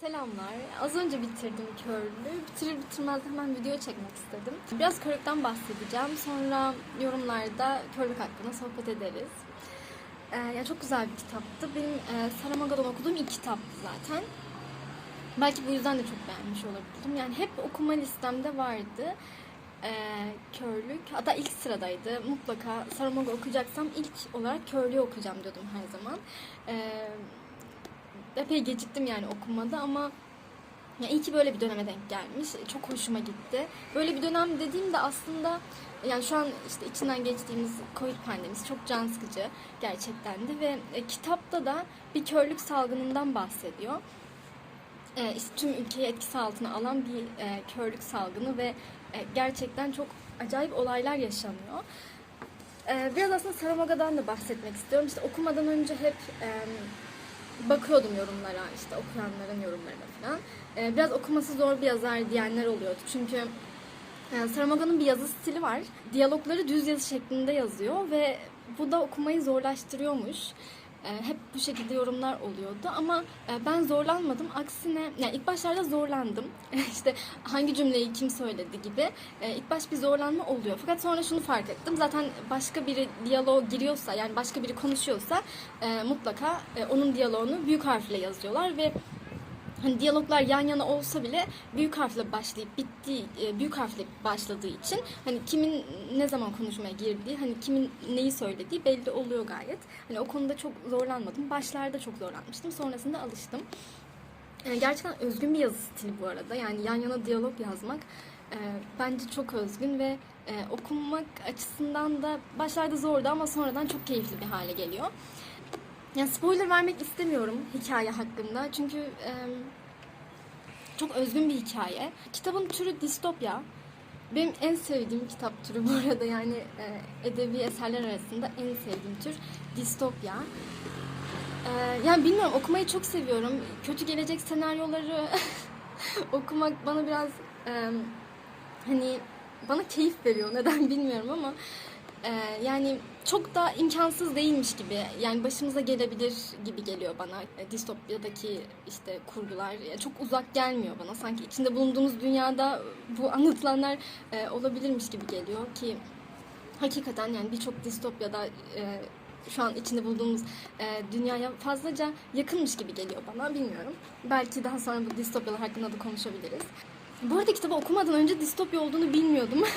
Selamlar. Az önce bitirdim körlüğü. Bitirir bitirmez hemen video çekmek istedim. Biraz körlükten bahsedeceğim. Sonra yorumlarda körlük hakkında sohbet ederiz. Ee, ya çok güzel bir kitaptı. Benim e, Saramaga'dan okuduğum ilk kitaptı zaten. Belki bu yüzden de çok beğenmiş olabilirim. Yani hep okuma listemde vardı. Ee, körlük. Hatta ilk sıradaydı. Mutlaka Saramaga okuyacaksam ilk olarak körlüğü okuyacağım diyordum her zaman. Ee, epey geciktim yani okumada ama ya iyi ki böyle bir döneme denk gelmiş. Çok hoşuma gitti. Böyle bir dönem dediğimde aslında yani şu an işte içinden geçtiğimiz Covid pandemisi çok can sıkıcı gerçekten de ve e, kitapta da bir körlük salgınından bahsediyor. E, işte tüm ülkeyi etkisi altına alan bir e, körlük salgını ve e, gerçekten çok acayip olaylar yaşanıyor. E, biraz aslında Saramaga'dan da bahsetmek istiyorum. İşte okumadan önce hep e, bakıyordum yorumlara işte okuyanların yorumlarına falan. Ee, biraz okuması zor bir yazar diyenler oluyordu. Çünkü e, Saramaga'nın bir yazı stili var. Diyalogları düz yazı şeklinde yazıyor ve bu da okumayı zorlaştırıyormuş. Ee, hep bu şekilde yorumlar oluyordu ama e, ben zorlanmadım. Aksine yani ilk başlarda zorlandım. işte hangi cümleyi kim söyledi gibi. Ee, ilk baş bir zorlanma oluyor. Fakat sonra şunu fark ettim. Zaten başka biri diyalog giriyorsa yani başka biri konuşuyorsa e, mutlaka e, onun diyaloğunu büyük harfle yazıyorlar ve hani diyaloglar yan yana olsa bile büyük harfle başlayıp bittiği e, büyük harfle başladığı için hani kimin ne zaman konuşmaya girdiği hani kimin neyi söylediği belli oluyor gayet. Hani o konuda çok zorlanmadım. Başlarda çok zorlanmıştım. Sonrasında alıştım. E, gerçekten özgün bir yazı stili bu arada. Yani yan yana diyalog yazmak e, bence çok özgün ve e, okumak açısından da başlarda zordu ama sonradan çok keyifli bir hale geliyor. Yani spoiler vermek istemiyorum hikaye hakkında çünkü e, çok özgün bir hikaye. Kitabın türü distopya. Benim en sevdiğim kitap türü bu arada yani e, edebi eserler arasında en sevdiğim tür distopya. E, yani bilmiyorum okumayı çok seviyorum. Kötü gelecek senaryoları okumak bana biraz e, hani bana keyif veriyor neden bilmiyorum ama ee, yani çok da imkansız değilmiş gibi. Yani başımıza gelebilir gibi geliyor bana. E, distopyadaki işte kurgular Ya çok uzak gelmiyor bana. Sanki içinde bulunduğumuz dünyada bu anlatılanlar e, olabilirmiş gibi geliyor ki hakikaten yani birçok distopyada e, şu an içinde bulunduğumuz e, dünyaya fazlaca yakınmış gibi geliyor bana. Bilmiyorum. Belki daha sonra bu distopyalar hakkında da konuşabiliriz. Bu arada kitabı okumadan önce distopya olduğunu bilmiyordum.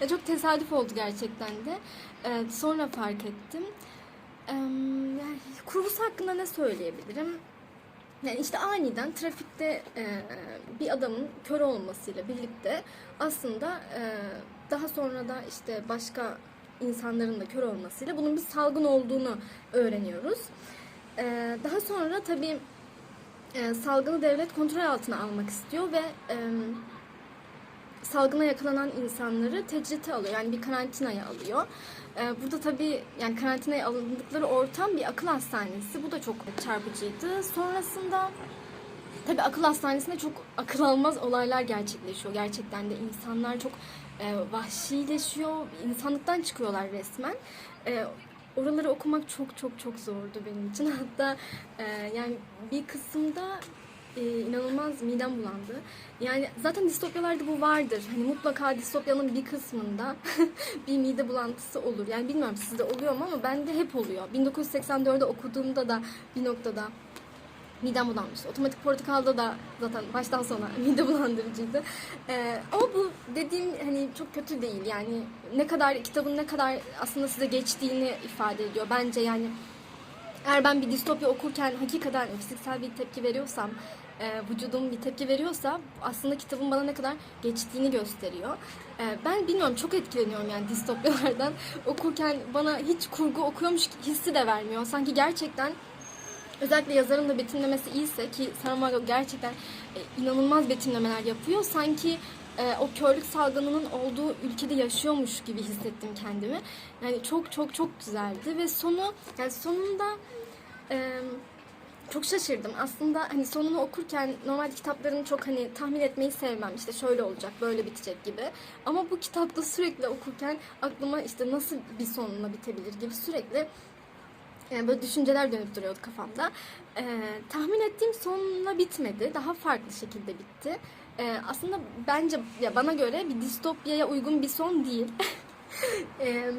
Ya çok tesadüf oldu gerçekten de. Ee, sonra fark ettim. Ee, hakkında ne söyleyebilirim? Yani işte aniden trafikte e, bir adamın kör olmasıyla birlikte aslında e, daha sonra da işte başka insanların da kör olmasıyla bunun bir salgın olduğunu öğreniyoruz. E, daha sonra tabii e, salgını devlet kontrol altına almak istiyor ve e, salgına yakalanan insanları tecrite alıyor. Yani bir karantinaya alıyor. Ee, burada tabii yani karantinaya alındıkları ortam bir akıl hastanesi. Bu da çok çarpıcıydı. Sonrasında tabii akıl hastanesinde çok akıl almaz olaylar gerçekleşiyor. Gerçekten de insanlar çok e, vahşileşiyor. İnsanlıktan çıkıyorlar resmen. E, oraları okumak çok çok çok zordu benim için. Hatta e, yani bir kısımda e, inanılmaz midem bulandı. Yani zaten distopyalarda bu vardır. Hani mutlaka distopyanın bir kısmında bir mide bulantısı olur. Yani bilmiyorum sizde oluyor mu ama bende hep oluyor. 1984'de okuduğumda da bir noktada midem bulanmıştı. Otomatik portakalda da zaten baştan sona mide bulandırıcıydı. Ee, ama bu dediğim hani çok kötü değil. Yani ne kadar kitabın ne kadar aslında size geçtiğini ifade ediyor. Bence yani eğer ben bir distopya okurken hakikaten fiziksel bir tepki veriyorsam, e, vücudum bir tepki veriyorsa aslında kitabın bana ne kadar geçtiğini gösteriyor. E, ben bilmiyorum çok etkileniyorum yani distopyalardan. Okurken bana hiç kurgu okuyormuş hissi de vermiyor. Sanki gerçekten özellikle yazarın da betimlemesi iyiyse ki Saramago gerçekten e, inanılmaz betimlemeler yapıyor. Sanki e, o körlük salgınının olduğu ülkede yaşıyormuş gibi hissettim kendimi. Yani çok çok çok güzeldi ve sonu yani sonunda e, çok şaşırdım. Aslında hani sonunu okurken normal kitapların çok hani tahmin etmeyi sevmem. İşte şöyle olacak, böyle bitecek gibi. Ama bu kitapta sürekli okurken aklıma işte nasıl bir sonuna bitebilir gibi sürekli Yani böyle düşünceler dönüp duruyordu kafamda. Ee, tahmin ettiğim sonla bitmedi. Daha farklı şekilde bitti. Ee, aslında bence ya bana göre bir distopyaya uygun bir son değil. Ee,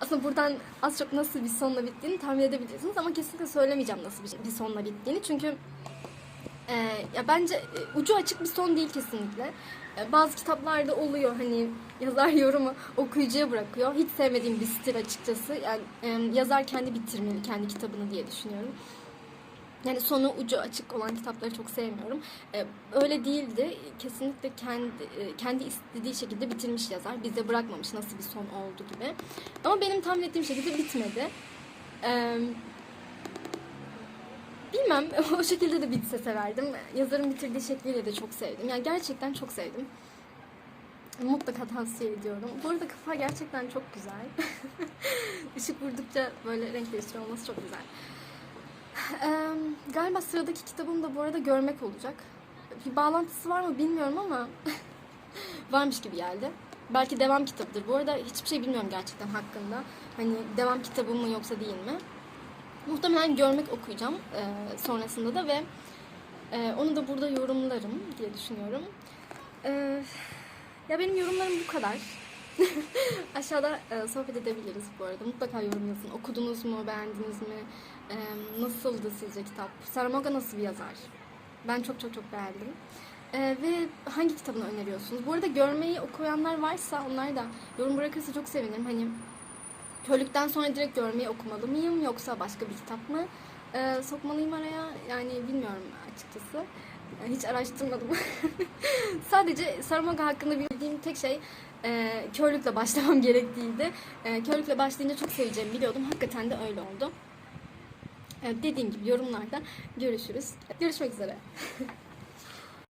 aslında buradan az çok nasıl bir sonla bittiğini tahmin edebilirsiniz ama kesinlikle söylemeyeceğim nasıl bir, bir sonla bittiğini. Çünkü e, ya bence e, ucu açık bir son değil kesinlikle. E, bazı kitaplarda oluyor hani yazar yorumu okuyucuya bırakıyor. Hiç sevmediğim bir stil açıkçası. Yani e, yazar kendi bitirmeli kendi kitabını diye düşünüyorum. Yani sonu ucu açık olan kitapları çok sevmiyorum. E, öyle değildi. Kesinlikle kendi e, kendi istediği şekilde bitirmiş yazar. Bize bırakmamış nasıl bir son oldu gibi. Ama benim tahmin ettiğim şekilde bitmedi. E, bilmem o şekilde de bitse severdim. Yazarın bitirdiği şekliyle de çok sevdim. Yani gerçekten çok sevdim. Mutlaka tavsiye ediyorum. Bu arada kafa gerçekten çok güzel. Işık vurdukça böyle renk değiştiriyor olması çok güzel. Eee, galiba sıradaki kitabım da bu arada görmek olacak. Bir bağlantısı var mı bilmiyorum ama varmış gibi geldi. Belki devam kitabıdır. Bu arada hiçbir şey bilmiyorum gerçekten hakkında. Hani devam kitabı mı yoksa değil mi? Muhtemelen görmek okuyacağım eee, sonrasında da ve eee, onu da burada yorumlarım diye düşünüyorum. Eee, ya benim yorumlarım bu kadar. Aşağıda e, sohbet edebiliriz bu arada. Mutlaka yorum yazın. Okudunuz mu, beğendiniz mi? E, nasıldı sizce kitap? Saramago nasıl bir yazar? Ben çok çok çok beğendim. E, ve hangi kitabını öneriyorsunuz? Bu arada görmeyi okuyanlar varsa onlar da yorum bırakırsa çok sevinirim. Hani Körlükten sonra direkt görmeyi okumalı mıyım yoksa başka bir kitap mı e, sokmalıyım araya? Yani bilmiyorum açıkçası. Yani hiç araştırmadım. Sadece Saramago hakkında bildiğim tek şey e, körlükle başlamam gerektiğiydi. E, körlükle başlayınca çok seveceğimi biliyordum. Hakikaten de öyle oldu. Evet, dediğim gibi yorumlarda görüşürüz. Görüşmek üzere.